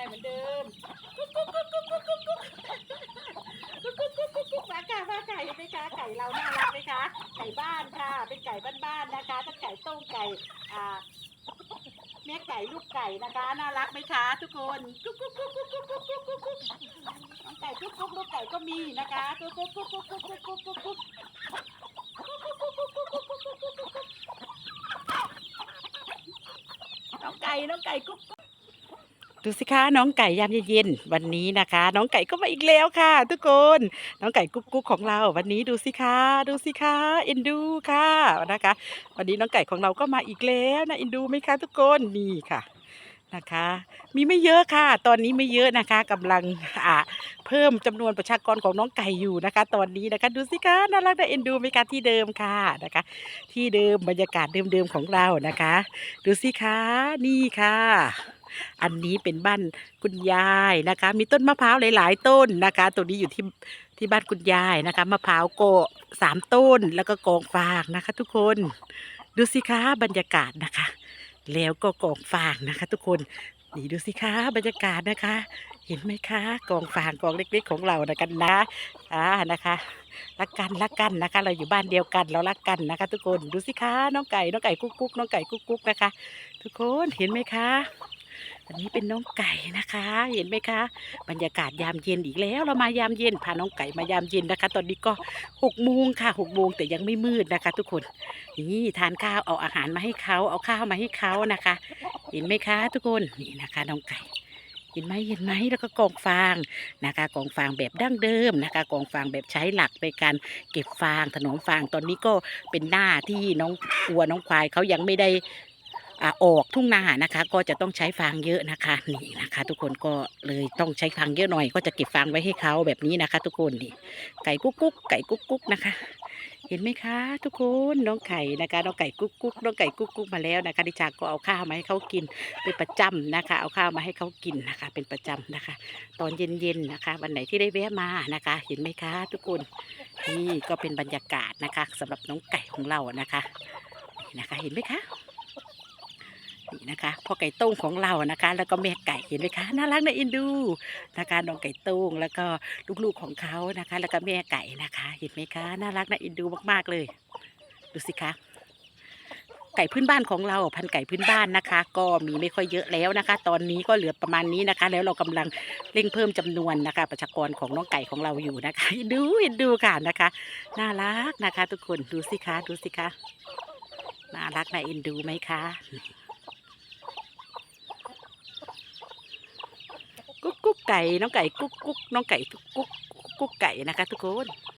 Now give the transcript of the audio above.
ายเหมือนเดิมกุ๊กกุ๊กกุ๊กกุ๊กกุ๊กกุ๊กกุ๊กกุ๊กกุ๊กกุ๊กกุ๊กมาค่ะมาไก่ไกมคะไก่เราน่ารักไหกคะไก่บ้านค่ะ เป็นไก่บ้านๆนกคะทั้งไก่ต้มไก่อ่าเนื้อไก่ลูกไก่นกคะน่ารักไหมคะ ทุกคนกุ๊กกุ๊กกุ๊กกุ๊กกุ๊กกุ๊กกุ๊กกุ๊กกุ๊กไก่กุ๊กกุ๊กลูกไก่ก็มีนะคะกุ๊กกุ๊กกุ๊กกุ๊กกุ๊กกุ๊กกุ๊กกุ๊กกุ๊กน้องไก่น้องไก่กุ๊ก ดูสิคะน้องไก่ยามเย็นๆวันนี้นะคะ น้องไก่ก็มาอีกแล้วค่ะ ทุกคน น้องไก่กุ๊กกุ๊กของเรา วันนี้ดูสิคะดูสิคะเอ็นดูค่ะนะคะ วันนี้น้องไก่ของเราก็มาอีกแล้วนะเอ็นดูไหมคะ ทุกคนนี่ค่ะนะคะ มีไม่เยอะค่ะ ตอนนี้ไม่เยอะนะคะกำลังอ่าเพิ่มจำนวนประชากรของน้องไก่อยู่นะคะ ตอนนี้นะคะ ดูสิคะน่ารักน่าเอ็นดูไหมคะที่เดิมค่ะนะคะ ที่เดิมบรรยากาศเดิมๆของเรานะคะ ดูสิคะนี่ค่ะ อันนี้เป็นบ้านคุณยายนะคะ มีต้นมะพร้าวหลาย ๆ ต้นนะคะ ตัวนี้อยู่ที่ที่บ้านคุณยายนะคะมะพร้าวโกะสามต้นแล้วก็กองฟางนะคะ ทุกคนดูสิคะบรรยากาศนะคะ แล้วก็กองฟางนะคะ ทุกคนนี่ดูสิคะบรรยากาศนะคะ เห็นไหมคะกองฟางกองเล็ก ๆ ของเรานะกันนะอ่านะคะรักกันรักกันนะคะ เราอยู่บ้านเดียวกันเรารักกันนะคะ ทุกคนดูสิคะน้องไก่น้องไก่กุ๊กกุ๊กน้องไก่กุ๊กกุ๊กนะคะ ทุกคนเห็นไหมคะ อันนี้เป็นน้องไก่นะคะ เห็นไหมคะ บรรยากาศยามเย็นอีกแล้วเรามายามเย็นพาน้องไก่มายามเย็นนะคะ ตอนนี้ก็หกโมงค่ะหกโมงแต่ยังไม่มืดนะคะ ทุกคนนี่ทานข้าวเอาอาหารมาให้เขาเอาข้าวมาให้เขานะคะ เห็นไหมคะ ทุกคนนี่นะคะน้องไก่เห็นไหมเห็นไหมแล้วก็กองฟางนะคะกองฟางแบบดั้งเดิมนะคะกองฟางแบบใช้หลักในการเก็บฟางถนอมฟางตอนนี้ก็เป็นหน้าที่น้องวัวน้องควายเขายังไม่ได้ ออกทุ่งนานะคะ ก็จะต้องใช้ฟางเยอะนะคะนี่นะคะ ทุกคนก็เลยต้องใช้ฟางเยอะหน่อย ก็จะเก็บฟางไว้ให้เขาแบบนี้นะคะ ทุกคนนี่ไก่กุ๊กกุ๊กไก่กุ๊กกุ๊กนะคะ เห็นไหมคะ ทุกคนน้องไก่นะคะน้องไก่กุ๊กกุ๊กน้องไก่กุ๊กกุ๊กมาแล้วนะคะดิฉันก็เอาข้าวมาให้เขากินเป็นประจำนะคะ เอาข้าวมาให้เขากินนะคะ เป็นประจำนะคะ ตอนเย็นๆนะคะ วันไหนที่ได้แวะมานะคะ เห็นไหมคะ ทุกคนนี่ก็เป็นบรรยากาศนะคะสำหรับน้องไก่ของเรานะคะนี่นะคะ เห็นไหมคะ นี่นะคะพ่อไก่ต้งของเรานะคะ แล้วก็แม่ไก่เห็นไหมคะน่ารักน่าเอ็นดูนะคะน้องไก่ต้งแล้วก็ลูกๆของเขานะคะ แล้วก็แม่ไก่นะคะ เห็นไหมคะน่ารักน่าเอ็นดูมากๆเลย ดูสิคะไก่พื้นบ้านของเราพันไก่พื้นบ้านนะคะ ก็มีไม่ค่อยเยอะแล้วนะคะ ตอนนี้ก็เหลือประมาณนี้นะคะ แล้วเรากำลังเร่งเพิ่มจำนวนนะคะ ประชากรของน้องไก่ของเราอยู่นะคะ ดูเห็นดูค่ะนะคะน่ารักนะคะ ทุกคนดูสิคะดูสิคะน่ารักน่าเอ็นดูไหมคะ กุ๊กไก่น้องไก่กุ๊กกุ๊กน้องไก่กุ๊กกุ๊กไก่นะคะ ทุกคน